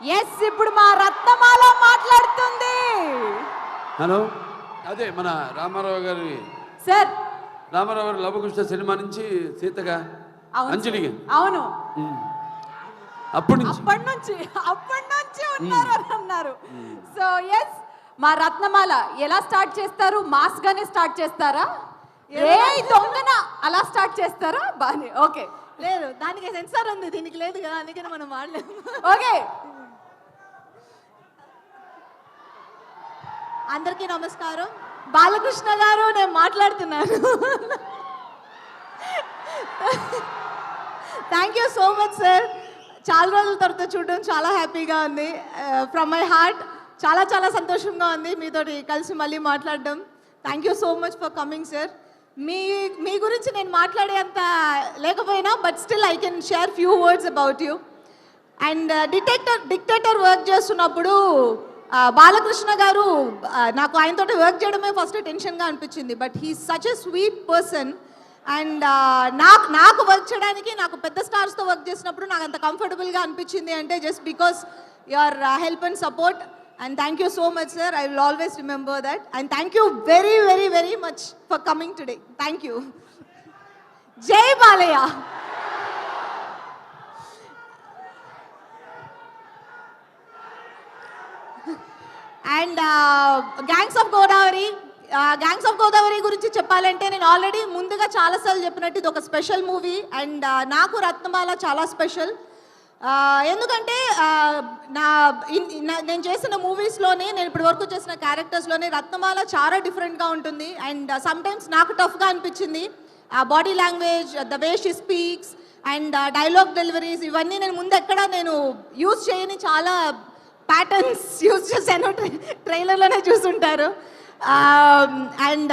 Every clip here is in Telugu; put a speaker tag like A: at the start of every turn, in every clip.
A: ఎస్ ఇప్పుడు మా రత్నమాల మాట్లాడుతుంది.
B: హలో అదే మన రామారావు గారి
A: సార్
B: రామారావు గారి లవకృష్ణ సినిమా నుంచి సీతగా
A: సార్. అవును.
B: అప్పటి నుంచి.
A: అప్పటి నుంచి అప్పటి నుంచి ఉన్నారు అని అన్నారు. సో ఎస్ మా రత్నమాల ఎలా స్టార్ట్ చేస్తారు? మాస్ గానే స్టార్ట్ చేస్తారా? ఏ దొంగన అలా స్టార్ట్ చేస్తారా? బానే ఓకే.
C: లేదు దానికి సెన్సార్ ఉంది దీనికి లేదు కదా అందుకని మనం వాడలేము.
A: ఓకే.
C: అందరికీ నమస్కారం. బాలకృష్ణ గారు నేను మాట్లాడుతున్నాను. Thank you so much sir చాలా రోజుల తర్వాత చూడడం చాలా హ్యాపీగా ఉంది. ఫ్రమ్ మై హార్ట్ చాలా చాలా సంతోషంగా ఉంది మీతోటి కలిసి మళ్ళీ మాట్లాడడం. Thank you so much for coming sir మీ మీ గురించి నేను మాట్లాడేంత లేకపోయినా but still I can share few words about you and detector dictator work చేస్తున్నప్పుడు బాలకృష్ణ గారు నాకు ఆయనతో వర్క్ చేయడమే ఫస్ట్ టెన్షన్గా అనిపించింది. But he such a sweet person and నాకు నాకు వర్క్ చేయడానికి నాకు పెద్ద స్టార్స్తో వర్క్ చేసినప్పుడు నాకు అంత కంఫర్టబుల్గా అనిపించింది అంటే just because your help and support and thank you so much sir I will always remember that and thank you very very very much for coming today thank you జై Balayya and gangs of Godavari gangs of Godavari గురించి చెప్పాలంటే నేను ఆల్రెడీ ముందుగా చాలాసార్లు చెప్పినట్టు ఇది ఒక స్పెషల్ మూవీ అండ్ నాకు రత్నమాల చాలా స్పెషల్ uh, ఎందుకంటే uh, నా ఇన్- నేను చేసిన మూవీస్లోనే నేను ఇప్పటి వరకు చేసిన క్యారెక్టర్స్లోనే రత్నమాల చాలా డిఫరెంట్గా ఉంటుంది. అండ్ సమ్టైమ్స్ uh, నాకు టఫ్గా అనిపించింది. Body language the way she speaks and dialogue deliveries ఇవన్నీ నేను ముందు ఎక్కడ నేను యూజ్ చేయని చాలా ప్యాటర్న్స్ యూజ్ చేశాను ట్రైలర్లోనే చూసుంటారు. And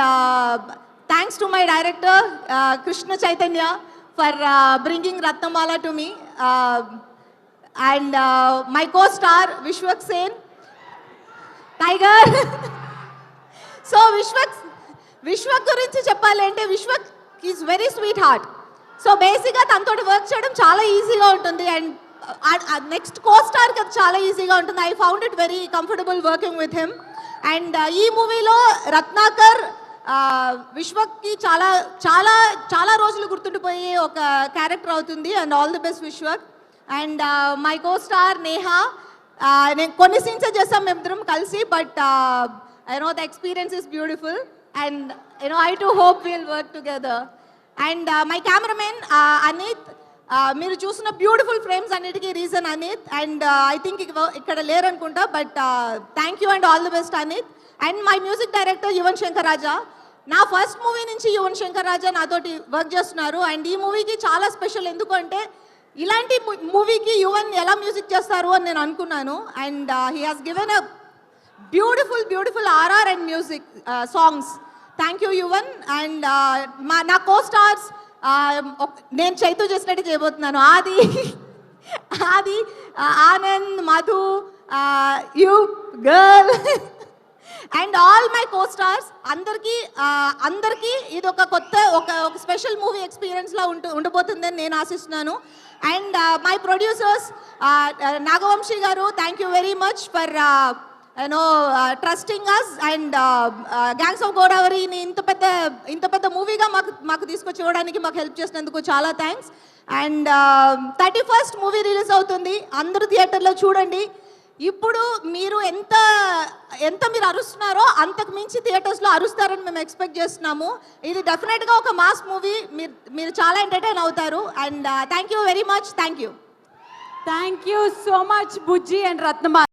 C: thanks to my director Krishna Chaitanya for bringing Ratnamala to me and my co star Vishwak Sen tiger so Vishwak Vishwak గురించి చెప్పాలంటే Vishwak is very sweet heart so బేసిక్గా తనతో వర్క్ చేయడం చాలా ఈజీగా ఉంటుంది. అండ్ నెక్స్ట్ కో స్టార్ కదా చాలా ఈజీగా ఉంటుంది. I found it very comfortable working with him and ఈ మూవీలో రత్నాకర్ విశ్వక్కి చాలా చాలా చాలా రోజులు గుర్తుండిపోయే ఒక క్యారెక్టర్ అవుతుంది. And all the best Vishwak. And my co star Neha నేను కొన్ని సీన్సే చేస్తాం మేమిద్దరం కలిసి but I know the experience is beautiful and you know I to hope will work together and my cameraman Anith మీరు చూసిన బ్యూటిఫుల్ ఫ్రేమ్స్ అన్నిటికీ reason Anith. And I think ఇక్కడ లేరనుకుంటా but thank you and all the best Anith. And my music director Yuvan Shankar Raja నా ఫస్ట్ మూవీ నుంచి యువన్ శంకర్ రాజా నాతోటి వర్క్ చేస్తున్నారు. అండ్ ఈ మూవీకి చాలా స్పెషల్ ఎందుకంటే ఇలాంటి మూవీకి యువన్ ఎలా మ్యూజిక్ చేస్తారు అని నేను అనుకున్నాను. And he has given a beautiful beautiful RR and music songs thank you Yuvan and మా నా కో స్టార్స్ నేను చైతు చేసినట్టు చేయబోతున్నాను. Aadi Aadi Anand Madhu you girl and all my co stars అందరికీ అందరికీ ఇది ఒక కొత్త ఒక ఒక స్పెషల్ మూవీ ఎక్స్పీరియన్స్లా ఉంటు ఉండబోతుందని నేను ఆశిస్తున్నాను. And my producers Nagavamsi garu thank you very much for you know trusting us and gangs of గోదావరిని ఇంత పెద్ద ఇంత పెద్ద మూవీగా మాకు మాకు తీసుకొచ్చి ఇవ్వడానికి మాకు హెల్ప్ చేసినందుకు చాలా thanks and thirty first movie release అవుతుంది. అందరూ థియేటర్లో చూడండి. ఇప్పుడు మీరు ఎంత ఎంత మీరు అరుస్తున్నారో అంతకు మించి థియేటర్స్లో అరుస్తారని మేము ఎక్స్పెక్ట్ చేస్తున్నాము. ఇది డెఫినెట్గా ఒక మాస్ మూవీ మీరు మీరు చాలా ఎంటర్టైన్ అవుతారు. And thank you very much thank you
A: thank you so much Bujji and Ratnamala